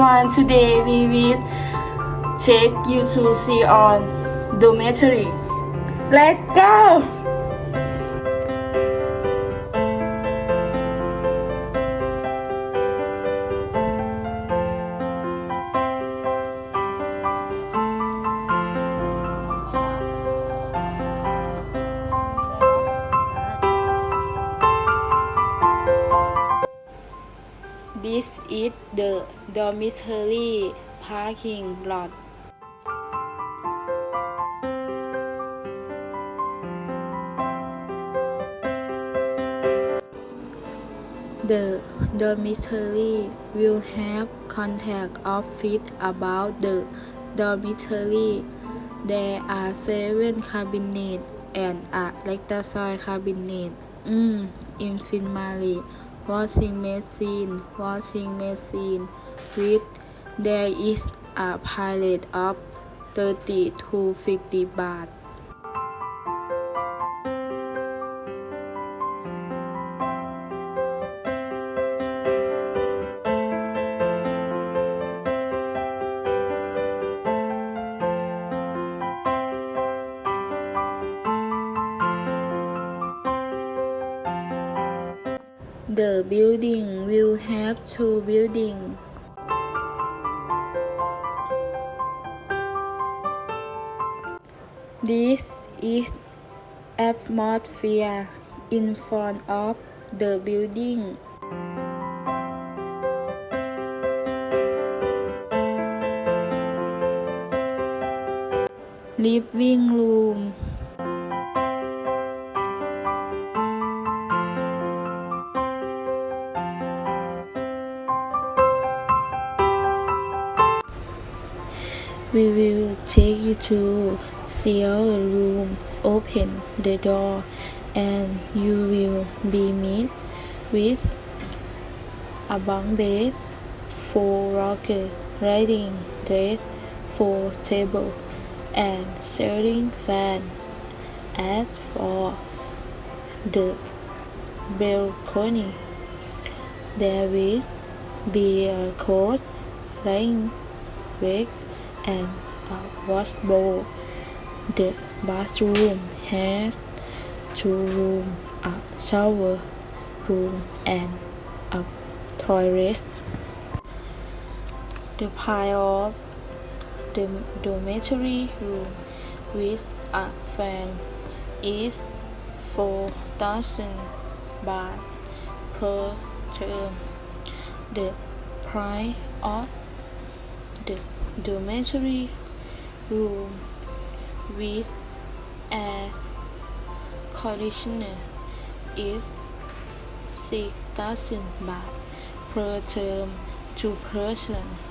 everyone. Today we will take you to see on dormitory. Let's go! This is the dormitory parking lot. The dormitory will have contact office about the dormitory. There are seven cabinets and a electrical cabinet. Mm, infirmary, washing machine, washing machine. With there is a pilot of 30 to 50 baht. The building will have two buildings. This is atmosphere in front of the building. Living room We will take you to seal room. Open the door, and you will be met with a bunk bed, four rocker, writing desk, four table, and ceiling fan. As for the balcony, there will be a court, rain, rake, and a wash bowl. The bathroom has two rooms, a shower room, and a toilet. The pile of the dormitory room with a fan is 4,000 baht per term. The price of the dormitory room with air conditioner is 6,000 baht per term to person.